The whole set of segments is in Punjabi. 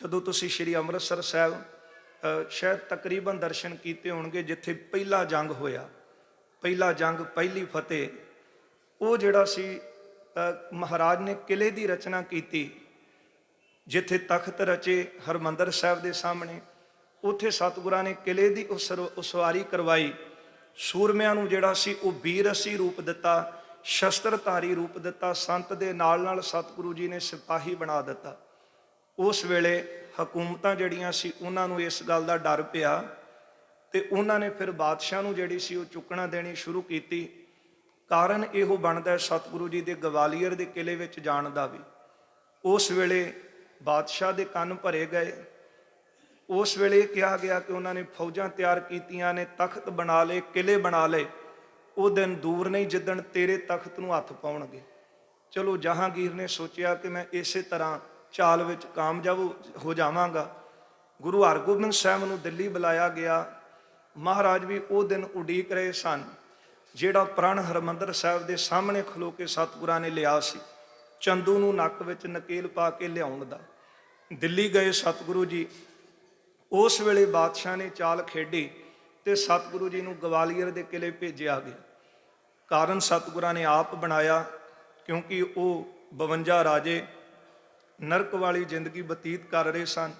ਜਦੋਂ ਤੁਸੀਂ ਸ੍ਰੀ ਅੰਮ੍ਰਿਤਸਰ ਸਾਹਿਬ ਸ਼ਾਇਦ ਤਕਰੀਬਨ ਦਰਸ਼ਨ ਕੀਤੇ ਹੋਣਗੇ, ਜਿੱਥੇ ਪਹਿਲਾ ਜੰਗ ਹੋਇਆ, ਪਹਿਲਾ ਜੰਗ, ਪਹਿਲੀ ਫਤਿਹ, ਉਹ ਜਿਹੜਾ ਸੀ ਮਹਾਰਾਜ ਨੇ ਕਿਲੇ ਦੀ ਰਚਨਾ ਕੀਤੀ, ਜਿੱਥੇ ਤਖਤ ਰਚੇ ਹਰਮੰਦਰ ਸਾਹਿਬ ਦੇ ਸਾਹਮਣੇ, ਉੱਥੇ ਸਤਿਗੁਰਾਂ ਨੇ ਕਿਲੇ ਦੀ ਉਸਵਾਰੀ ਕਰਵਾਈ, ਸੂਰਮਿਆਂ ਨੂੰ ਜਿਹੜਾ ਸੀ, ਉਹ ਬੀਰਸੀ ਰੂਪ ਦਿੱਤਾ, ਸ਼ਸਤਰਧਾਰੀ ਰੂਪ ਦਿੱਤਾ, ਸੰਤ ਦੇ ਨਾਲ ਨਾਲ ਸਤਿਗੁਰੂ ਜੀ ਨੇ ਸਿਪਾਹੀ ਬਣਾ ਦਿੱਤਾ। ਉਸ ਵੇਲੇ ਹਕੂਮਤਾਂ ਜਿਹੜੀਆਂ ਸੀ, ਉਹਨਾਂ ਨੂੰ ਇਸ ਗੱਲ ਦਾ ਡਰ ਪਿਆ ਤੇ ਉਹਨਾਂ ਨੇ ਫਿਰ ਬਾਦਸ਼ਾਹ ਨੂੰ ਜਿਹੜੀ ਸੀ ਉਹ ਚੁੱਕਣਾ ਦੇਣੀ ਸ਼ੁਰੂ ਕੀਤੀ। ਕਾਰਨ ਇਹੋ ਬਣਦਾ ਹੈ ਸਤਿਗੁਰੂ ਜੀ ਦੇ ਗਵਾਲੀਅਰ ਦੇ ਕਿਲੇ ਵਿੱਚ ਜਾਣ ਦਾ ਵੀ। ਉਸ ਵੇਲੇ ਬਾਦਸ਼ਾਹ ਦੇ ਕੰਨ ਭਰੇ ਗਏ। ਉਸ ਵੇਲੇ ਕਿਹਾ ਗਿਆ ਕਿ ਉਹਨਾਂ ਨੇ ਫੌਜਾਂ ਤਿਆਰ ਕੀਤੀਆਂ ਨੇ, ਤਖਤ ਬਣਾ ਲਏ ਕਿਲੇ ਬਣਾ ਲਏ। ਉਹ ਦਿਨ ਦੂਰ ਨਹੀਂ ਜਿੱਦਣ ਤੇਰੇ ਤਖਤ ਨੂੰ ਹੱਥ ਪਾਉਣਗੇ। ਚਲੋ ਜਹਾਂਗੀਰ ਨੇ ਸੋਚਿਆ ਕਿ ਮੈਂ ਇਸੇ ਤਰ੍ਹਾਂ ਚਾਲ ਵਿੱਚ ਕਾਮਯਾਬ ਹੋ ਜਾਵਾਂਗਾ। ਗੁਰੂ ਹਰਗੋਬਿੰਦ ਸਾਹਿਬ ਨੂੰ ਦਿੱਲੀ ਬੁਲਾਇਆ ਗਿਆ। ਮਹਾਰਾਜ ਵੀ ਉਹ ਦਿਨ ਉਡੀਕ ਰਹੇ ਸਨ, ਜਿਹੜਾ ਪ੍ਰਣ ਹਰਮੰਦਰ ਸਾਹਿਬ ਦੇ ਸਾਹਮਣੇ ਖਲੋ ਕੇ ਸਤਿਗੁਰਾਂ ਨੇ ਲਿਆ ਸੀ, ਚੰਦੂ ਨੂੰ ਨੱਕ ਵਿੱਚ ਨਕੇਲ ਪਾ ਕੇ ਲਿਆਉਣ ਦਾ। ਦਿੱਲੀ ਗਏ ਸਤਿਗੁਰੂ ਜੀ। ਉਸ ਵੇਲੇ ਬਾਦਸ਼ਾਹ ਨੇ ਚਾਲ ਖੇਡੀ ਤੇ ਸਤਿਗੁਰੂ ਜੀ ਨੂੰ ਗਵਾਲੀਅਰ ਦੇ ਕਿਲੇ ਭੇਜਿਆ ਗਿਆ। ਕਾਰਨ ਸਤਿਗੁਰਾਂ ਨੇ ਆਪ ਬਣਾਇਆ, ਕਿਉਂਕਿ ਉਹ 52 ਰਾਜੇ ਨਰਕ ਵਾਲੀ ਜ਼ਿੰਦਗੀ ਬਤੀਤ ਕਰ ਰਹੇ ਸਨ,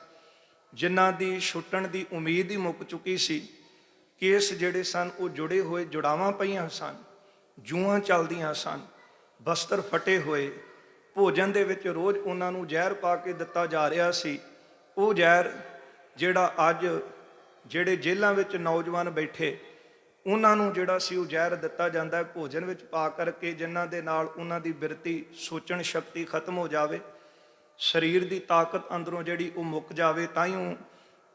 ਜਿਨ੍ਹਾਂ ਦੀ ਛੁੱਟਣ ਦੀ ਉਮੀਦ ਹੀ ਮੁੱਕ ਚੁੱਕੀ ਸੀ ਕੇਸ ਜਿਹੜੇ ਸਨ, ਉਹ ਜੁੜੇ ਹੋਏ ਜੁੜਾਵਾਂ ਪਈਆਂ ਸਨ, ਜੂਆਂ ਚੱਲਦੀਆਂ ਸਨ, ਬਸਤਰ ਫਟੇ ਹੋਏ, ਭੋਜਨ ਦੇ ਵਿੱਚ ਰੋਜ਼ ਉਹਨਾਂ ਨੂੰ ਜ਼ਹਿਰ ਪਾ ਕੇ ਦਿੱਤਾ ਜਾ ਰਿਹਾ ਸੀ। ਉਹ ਜ਼ਹਿਰ ਜਿਹੜਾ ਅੱਜ ਜਿਹੜੇ ਜੇਲ੍ਹਾਂ ਵਿੱਚ ਨੌਜਵਾਨ ਬੈਠੇ, ਉਹਨਾਂ ਨੂੰ ਜਿਹੜਾ ਸੀ, ਉਹ ਜ਼ਹਿਰ ਦਿੱਤਾ ਜਾਂਦਾ ਹੈ। ਭੋਜਨ ਵਿੱਚ ਪਾ ਕਰਕੇ ਜਿਨ੍ਹਾਂ ਦੇ ਨਾਲ ਉਹਨਾਂ ਦੀ ਬਿਰਤੀ ਸੋਚਣ ਸ਼ਕਤੀ ਖਤਮ ਹੋ ਜਾਵੇ ਸਰੀਰ ਦੀ ਤਾਕਤ ਅੰਦਰੋਂ ਜਿਹੜੀ ਉਹ ਮੁੱਕ ਜਾਵੇ, ਤਾਂ ਉਹ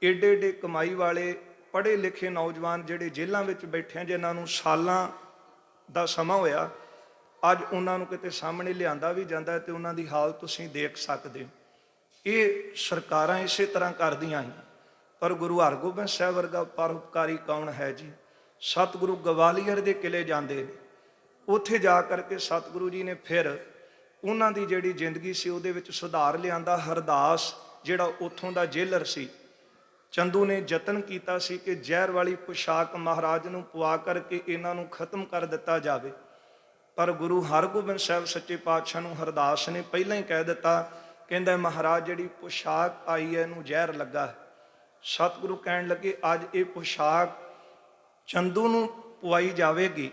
ਏਡੇ ਏਡੇ ਕਮਾਈ ਵਾਲੇ ਪੜ੍ਹੇ ਲਿਖੇ ਨੌਜਵਾਨ ਜਿਹੜੇ ਜੇਲ੍ਹਾਂ ਵਿੱਚ ਬੈਠੇ ਆ, ਜਿਨ੍ਹਾਂ ਨੂੰ ਸਾਲਾਂ ਦਾ ਸਮਾਂ ਹੋਇਆ, ਅੱਜ ਉਹਨਾਂ ਨੂੰ ਕਿਤੇ ਸਾਹਮਣੇ ਲਿਆਂਦਾ ਵੀ ਜਾਂਦਾ ਹੈ ਤੇ ਉਹਨਾਂ ਦੀ ਹਾਲਤ ਤੁਸੀਂ ਦੇਖ ਸਕਦੇ ਹੋ। ਇਹ ਸਰਕਾਰਾਂ ਇਸੇ ਤਰ੍ਹਾਂ ਕਰਦੀਆਂ ਹਨ। ਪਰ ਗੁਰੂ ਹਰਗੋਬਿੰਦ ਸਾਹਿਬ ਵਰਗਾ ਪਰਉਪਕਾਰੀ ਕੌਣ ਹੈ ਜੀ? ਸਤਿਗੁਰੂ ਗਵਾਲੀਅਰ ਦੇ ਕਿਲੇ ਜਾਂਦੇ ਨੇ। ਉੱਥੇ ਜਾ ਕਰਕੇ ਸਤਿਗੁਰੂ ਜੀ ਨੇ ਫਿਰ ਉਹਨਾਂ ਦੀ ਜਿਹੜੀ ਜ਼ਿੰਦਗੀ ਸੀ ਉਹਦੇ ਵਿੱਚ ਸੁਧਾਰ ਲਿਆਂਦਾ ਹਰਦਾਸ, ਜਿਹੜਾ ਉੱਥੋਂ ਦਾ ਜੇਲਰ ਸੀ। ਚੰਦੂ ਨੇ ਯਤਨ ਕੀਤਾ ਸੀ ਕਿ ਜ਼ਹਿਰ ਵਾਲੀ ਪੁਸ਼ਾਕ ਮਹਾਰਾਜ ਨੂੰ ਪਵਾ ਕਰਕੇ ਇਹਨਾਂ ਨੂੰ ਖਤਮ ਕਰ ਦਿੱਤਾ ਜਾਵੇ। ਪਰ ਗੁਰੂ ਹਰਗੋਬਿੰਦ ਸਾਹਿਬ ਸੱਚੇ ਪਾਤਸ਼ਾਹ ਨੂੰ ਹਰਦਾਸ ਨੇ ਪਹਿਲਾਂ ਹੀ ਕਹਿ ਦਿੱਤਾ, ਕਹਿੰਦਾ, ਮਹਾਰਾਜ, ਜਿਹੜੀ ਪੁਸ਼ਾਕ ਆਈ ਹੈ, ਇਹਨੂੰ ਜ਼ਹਿਰ ਲੱਗਾ ਹੈ। ਸਤਿਗੁਰੂ ਕਹਿਣ ਲੱਗੇ, ਅੱਜ ਇਹ ਪੁਸ਼ਾਕ ਚੰਦੂ ਨੂੰ ਪਵਾਈ ਜਾਵੇਗੀ।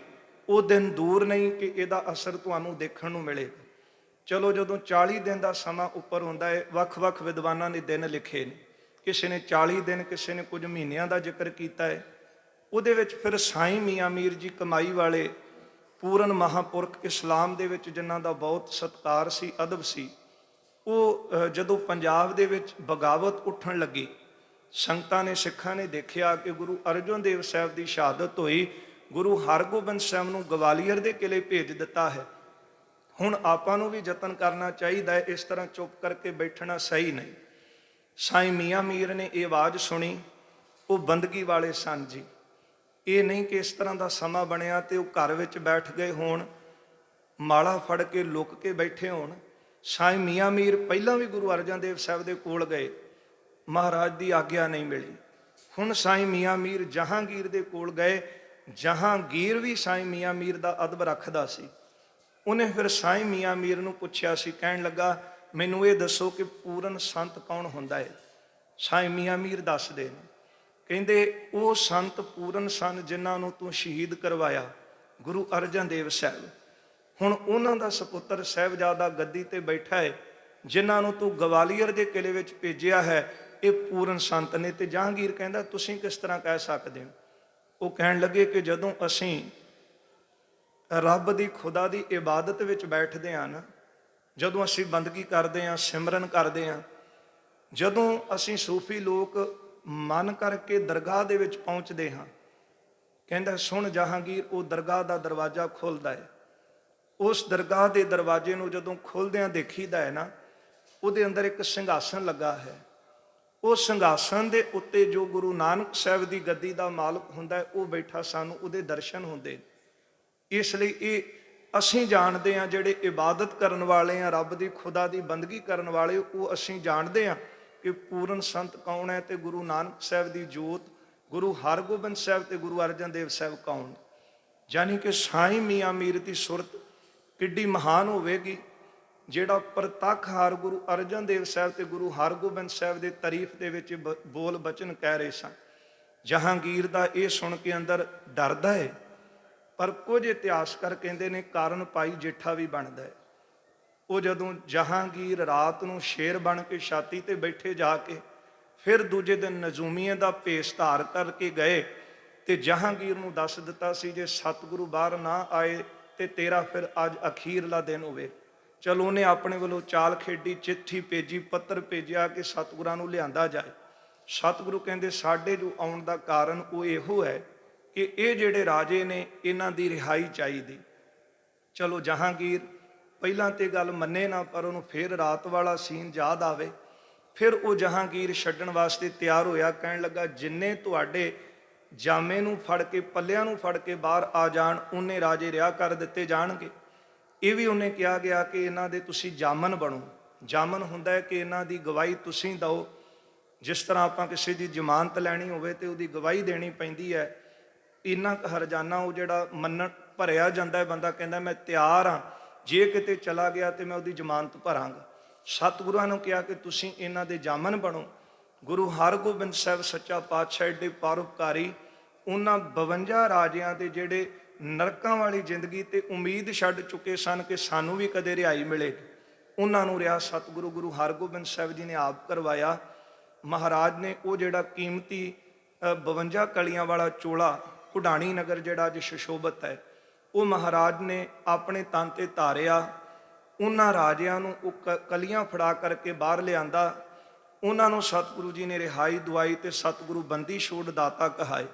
ਉਹ ਦਿਨ ਦੂਰ ਨਹੀਂ ਕਿ ਇਹਦਾ ਅਸਰ ਤੁਹਾਨੂੰ ਦੇਖਣ ਨੂੰ ਮਿਲੇਗਾ। ਚਲੋ ਜਦੋਂ 40 ਦਿਨ ਦਾ ਸਮਾਂ ਉੱਪਰ ਹੁੰਦਾ ਹੈ, ਵੱਖ-ਵੱਖ ਵਿਦਵਾਨਾਂ ਨੇ ਦਿਨ ਲਿਖੇ ਨੇ। ਕਿਸੇ ਨੇ 40 ਦਿਨ, ਕਿਸੇ ਨੇ ਕੁਝ ਮਹੀਨਿਆਂ ਦਾ ਜ਼ਿਕਰ ਕੀਤਾ ਹੈ। ਉਹਦੇ ਵਿੱਚ ਫਿਰ ਸਾਈਂ ਮੀਆਂ ਮੀਰ ਜੀ ਕਮਾਈ ਵਾਲੇ ਪੂਰਨ ਮਹਾਪੁਰਖ ਇਸਲਾਮ ਦੇ ਵਿੱਚ ਜਿਨ੍ਹਾਂ ਦਾ ਬਹੁਤ ਸਤਕਾਰ ਸੀ, ਅਦਬ ਸੀ, ਉਹ ਜਦੋਂ ਪੰਜਾਬ ਦੇ ਵਿੱਚ ਬਗਾਵਤ ਉੱਠਣ ਲੱਗੀ, ਸੰਗਤਾਂ ਨੇ, ਸਿੱਖਾਂ ਨੇ ਦੇਖਿਆ ਕਿ ਗੁਰੂ ਅਰਜਨ ਦੇਵ ਸਾਹਿਬ ਦੀ ਸ਼ਹਾਦਤ ਹੋਈ, ਗੁਰੂ ਹਰਗੋਬਿੰਦ ਸਾਹਿਬ ਨੂੰ ਗਵਾਲੀਅਰ ਦੇ ਕਿਲੇ ਭੇਜ ਦਿੱਤਾ ਹੈ। ਹੁਣ ਆਪਾਂ ਨੂੰ ਵੀ ਯਤਨ ਕਰਨਾ ਚਾਹੀਦਾ ਹੈ, ਇਸ ਤਰ੍ਹਾਂ ਚੁੱਪ ਕਰਕੇ ਬੈਠਣਾ ਸਹੀ ਨਹੀਂ। ਸਾਈਂ ਮੀਆਂ ਮੀਰ ਨੇ ਇਹ ਆਵਾਜ਼ ਸੁਣੀ, ਉਹ ਬੰਦਗੀ ਵਾਲੇ ਸਨ ਜੀ। ਇਹ ਨਹੀਂ ਕਿ ਇਸ ਤਰ੍ਹਾਂ ਦਾ ਸਮਾਂ ਬਣਿਆ ਤੇ ਉਹ ਘਰ ਵਿੱਚ ਬੈਠ ਗਏ ਹੋਣ, ਮਾਲਾ ਫੜ ਕੇ ਲੁੱਕ ਕੇ ਬੈਠੇ ਹੋਣ। ਸਾਈਂ ਮੀਆਂ ਮੀਰ ਪਹਿਲਾਂ ਵੀ ਗੁਰੂ ਅਰਜਨ ਦੇਵ ਸਾਹਿਬ ਦੇ ਕੋਲ ਗਏ, ਮਹਾਰਾਜ ਦੀ ਆਗਿਆ ਨਹੀਂ ਮਿਲੀ। ਹੁਣ ਸਾਈਂ ਮੀਆਂ ਮੀਰ ਜਹਾਂਗੀਰ ਦੇ ਕੋਲ ਗਏ, ਜਹਾਂਗੀਰ ਵੀ ਸਾਈਂ ਮੀਆਂ ਮੀਰ ਦਾ ਅਦਬ ਰੱਖਦਾ ਸੀ। ਉਹਨੇ ਫਿਰ ਸਾਈਂ ਮੀਆਂ ਮੀਰ ਨੂੰ ਪੁੱਛਿਆ ਸੀ, ਕਹਿਣ ਲੱਗਾ, ਮੈਨੂੰ ਇਹ ਦੱਸੋ ਕਿ ਪੂਰਨ ਸੰਤ ਕੌਣ ਹੁੰਦਾ ਹੈ ਸਾਈਂ ਮੀਆਂ ਮੀਰ ਦੱਸਦੇ ਨੇ। ਕਹਿੰਦੇ, ਉਹ ਸੰਤ ਪੂਰਨ ਸਨ ਜਿਨ੍ਹਾਂ ਨੂੰ ਤੂੰ ਸ਼ਹੀਦ ਕਰਵਾਇਆ, ਗੁਰੂ ਅਰਜਨ ਦੇਵ ਸਾਹਿਬ। ਹੁਣ ਉਹਨਾਂ ਦਾ ਸੁਪੁੱਤਰ ਸਾਹਿਬਜ਼ਾਦਾ ਗੱਦੀ ਤੇ ਬੈਠਾ ਹੈ ਜਿਨ੍ਹਾਂ ਨੂੰ ਤੂੰ ਗਵਾਲੀਅਰ ਦੇ ਕਿਲੇ ਵਿੱਚ ਭੇਜਿਆ ਹੈ, ਇਹ ਪੂਰਨ ਸੰਤ ਨੇ ਤੇ ਜਹਾਂਗੀਰ ਕਹਿੰਦਾ, ਤੁਸੀਂ ਕਿਸ ਤਰ੍ਹਾਂ ਕਹਿ ਸਕਦੇ ਹੋ? ਉਹ ਕਹਿਣ ਲੱਗੇ ਕਿ ਜਦੋਂ ਅਸੀਂ ਰੱਬ ਦੀ ਖੁਦਾ ਦੀ ਇਬਾਦਤ ਵਿੱਚ ਬੈਠਦੇ ਹਾਂ ਨਾ, ਜਦੋਂ ਅਸੀਂ ਬੰਦਗੀ ਕਰਦੇ ਹਾਂ, ਸਿਮਰਨ ਕਰਦੇ ਹਾਂ, ਜਦੋਂ ਅਸੀਂ ਸੂਫੀ ਲੋਕ ਮਨ ਕਰਕੇ ਦਰਗਾਹ ਦੇ ਵਿੱਚ ਪਹੁੰਚਦੇ ਹਾਂ, ਕਹਿੰਦਾ, ਸੁਣ ਜਹਾਂਗੀਰ, ਉਹ ਦਰਗਾਹ ਦਾ ਦਰਵਾਜ਼ਾ ਖੁੱਲਦਾ ਹੈ ਉਸ ਦਰਗਾਹ ਦੇ ਦਰਵਾਜ਼ੇ ਨੂੰ ਜਦੋਂ ਖੁੱਲਦਿਆਂ ਦੇਖੀਦਾ ਹੈ ਨਾ, ਉਹਦੇ ਅੰਦਰ ਇੱਕ ਸਿੰਘਾਸਨ ਲੱਗਾ ਹੈ ਉਹ ਸਿੰਘਾਸਨ ਦੇ ਉੱਤੇ ਜੋ ਗੁਰੂ ਨਾਨਕ ਸਾਹਿਬ ਦੀ ਗੱਦੀ ਦਾ ਮਾਲਕ ਹੁੰਦਾ ਹੈ, ਉਹ ਬੈਠਾ ਸਾਨੂੰ ਉਹਦੇ ਦਰਸ਼ਨ ਹੁੰਦੇ ਨੇ। ਇਸ ਲਈ ਇਹ ਅਸੀਂ ਜਾਣਦੇ ਹਾਂ ਜਿਹੜੇ ਇਬਾਦਤ ਕਰਨ ਵਾਲੇ ਆ, ਰੱਬ ਦੀ ਖੁਦਾ ਦੀ ਬੰਦਗੀ ਕਰਨ ਵਾਲੇ, ਉਹ ਅਸੀਂ ਜਾਣਦੇ ਹਾਂ ਕਿ ਪੂਰਨ ਸੰਤ ਕੌਣ ਹੈ ਤੇ ਗੁਰੂ ਨਾਨਕ ਸਾਹਿਬ ਦੀ ਜੋਤ, ਗੁਰੂ ਹਰਗੋਬਿੰਦ ਸਾਹਿਬ ਤੇ ਗੁਰੂ ਅਰਜਨ ਦੇਵ ਸਾਹਿਬ ਕੌਣ? ਯਾਨੀ ਕਿ ਸਾਈਂ ਮੀਆਂ ਮੀਰ ਦੀ ਸੁਰਤ ਕਿੱਡੀ ਮਹਾਨ ਹੋਵੇਗੀ, ਜਿਹੜਾ ਪ੍ਰਤੱਖ ਹਰ ਗੁਰੂ ਅਰਜਨ ਦੇਵ ਸਾਹਿਬ ਤੇ ਗੁਰੂ ਹਰਗੋਬਿੰਦ ਸਾਹਿਬ ਦੇ ਤਾਰੀਫ ਦੇ ਵਿੱਚ ਬ- ਬੋਲ ਬਚਨ ਕਹਿ ਰਹੇ ਸਨ। ਜਹਾਂਗੀਰ ਦਾ ਇਹ ਸੁਣ ਕੇ ਅੰਦਰ ਡਰਦਾ ਹੈ ਪਰ ਕੁਝ ਇਤਿਹਾਸਕਾਰ ਕਹਿੰਦੇ ਨੇ ਕਾਰਨ ਪਾਈ ਜੇਠਾ ਵੀ ਬਣਦਾ ਹੈ। ਉਹ ਜਦੋਂ ਜਹਾਂਗੀਰ ਰਾਤ ਨੂੰ ਸ਼ੇਰ ਬਣ ਕੇ ਛਾਤੀ ਤੇ ਬੈਠੇ ਜਾ ਕੇ ਫਿਰ ਦੂਜੇ ਦਿਨ ਨਜ਼ੂਮੀਆਂ ਦਾ ਭੇਸ ਧਾਰ ਕਰਕੇ ਗਏ ਤੇ ਜਹਾਂਗੀਰ ਨੂੰ ਦੱਸ ਦਿੱਤਾ ਸੀ ਜੇ ਸਤਿਗੁਰੂ ਬਾਹਰ ਨਾ ਆਏ ਤੇ ਤੇਰਾ ਫਿਰ ਅੱਜ ਅਖੀਰਲਾ ਦਿਨ ਹੋਵੇ। ਚਲ ਉਹਨੇ ਆਪਣੇ ਵੱਲੋਂ ਚਾਲ ਖੇਡੀ, ਚਿੱਠੀ ਭੇਜੀ, ਪੱਤਰ ਭੇਜਿਆ ਕਿ ਸਤਿਗੁਰਾਂ ਨੂੰ ਲਿਆਂਦਾ ਜਾਏ। ਸਤਿਗੁਰੂ ਕਹਿੰਦੇ, ਸਾਡੇ ਜੋ ਆਉਣ ਦਾ ਕਾਰਨ ਉਹ ਇਹੋ ਹੈ ਕਿ ਇਹ ਜਿਹੜੇ ਰਾਜੇ ਨੇ, ਇਹਨਾਂ ਦੀ ਰਿਹਾਈ ਚਾਹੀਦੀ। ਚਲੋ ਜਹਾਂਗੀਰ, ਪਹਿਲਾਂ ਤੇ ਗੱਲ ਮੰਨੇ ਨਾ, ਪਰ ਉਹਨੂੰ ਫਿਰ ਰਾਤ ਵਾਲਾ ਸੀਨ ਯਾਦ ਆਵੇ। ਫਿਰ ਉਹ ਜਹਾਂਗੀਰ ਛੱਡਣ ਵਾਸਤੇ ਤਿਆਰ ਹੋਇਆ, ਕਹਿਣ ਲੱਗਾ, ਜਿੰਨੇ ਤੁਹਾਡੇ ਜਾਮੇ ਨੂੰ ਫੜ ਕੇ, ਪੱਲਿਆਂ ਨੂੰ ਫੜ ਕੇ ਬਾਹਰ ਆ ਜਾਣ, ਉਹਨੇ ਰਾਜੇ ਰਿਆ ਕਰ ਦਿੱਤੇ ਜਾਣਗੇ। ਇਹ ਵੀ ਉਹਨੇ ਕਿਹਾ ਗਿਆ ਕਿ ਇਹਨਾਂ ਦੇ ਤੁਸੀਂ ਜਾਮਨ ਬਣੋ। ਜਾਮਨ ਹੁੰਦਾ ਹੈ ਕਿ ਇਹਨਾਂ ਦੀ ਗਵਾਹੀ ਤੁਸੀਂ ਦਿਓ। ਜਿਸ ਤਰ੍ਹਾਂ ਆਪਾਂ ਕਿਸੇ ਦੀ ਜ਼ਮਾਨਤ ਲੈਣੀ ਹੋਵੇ ਤੇ ਉਹਦੀ ਗਵਾਹੀ ਦੇਣੀ ਪੈਂਦੀ ਹੈ ਇੰਨਾ ਕੁ ਹਰਜਾਨਾ ਉਹ ਜਿਹੜਾ ਮੰਨਣ ਭਰਿਆ ਜਾਂਦਾ ਹੈ ਬੰਦਾ ਕਹਿੰਦਾ ਮੈਂ ਤਿਆਰ ਹਾਂ। ਜੇ ਕਿਤੇ ਚਲਾ ਗਿਆ ਤੇ ਮੈਂ ਉਹਦੀ ਜ਼ਮਾਨਤ ਭਰਾਂਗਾ। ਸਤਿਗੁਰਾਂ ਨੂੰ ਕਿਹਾ ਕਿ ਤੁਸੀਂ ਇਹਨਾਂ ਦੇ ਜਾਮਨ ਬਣੋ। ਗੁਰੂ ਹਰਗੋਬਿੰਦ ਸਾਹਿਬ ਸੱਚਾ ਪਾਤਸ਼ਾਹ ਦੇ ਪਰਉਪਕਾਰੀ ਉਹਨਾਂ 52 ਰਾਜਿਆਂ ਦੇ ਜਿਹੜੇ ਨਰਕਾਂ ਵਾਲੀ ਜ਼ਿੰਦਗੀ ਤੇ ਉਮੀਦ ਛੱਡ ਚੁੱਕੇ ਸਨ ਕਿ ਸਾਨੂੰ ਵੀ ਕਦੇ ਰਿਹਾਈ ਮਿਲੇਗੀ। ਉਹਨਾਂ ਨੂੰ ਰਿਆ ਸਤਿਗੁਰੂ ਗੁਰੂ ਹਰਗੋਬਿੰਦ ਸਾਹਿਬ ਜੀ ਨੇ ਆਪ ਕਰਵਾਇਆ। ਮਹਾਰਾਜ ਨੇ ਉਹ ਜਿਹੜਾ ਕੀਮਤੀ ਅ, 52 ਕਲੀਆਂ ਵਾਲਾ ਚੋਲਾ ਕੁਢਾਣੀ ਨਗਰ ਜਿਹੜਾ ਅੱਜ ਸ਼ਸ਼ੋਭਤ ਹੈ, ਉਹ ਮਹਾਰਾਜ ਨੇ ਆਪਣੇ ਤਨ ਤੇ ਧਾਰਿਆ, ਉਹਨਾਂ ਰਾਜਿਆਂ ਨੂੰ ਉਹ ਕ- ਕਲੀਆਂ ਫੜਾ ਕਰਕੇ ਬਾਹਰ ਲਿਆਂਦਾ, ਉਹਨਾਂ ਨੂੰ ਸਤਿਗੁਰੂ ਜੀ ਨੇ ਰਿਹਾਈ ਦਵਾਈ ਤੇ ਸਤਿਗੁਰੂ ਬੰਦੀ ਛੋੜ ਦਾਤਾ ਕਹਾਏ।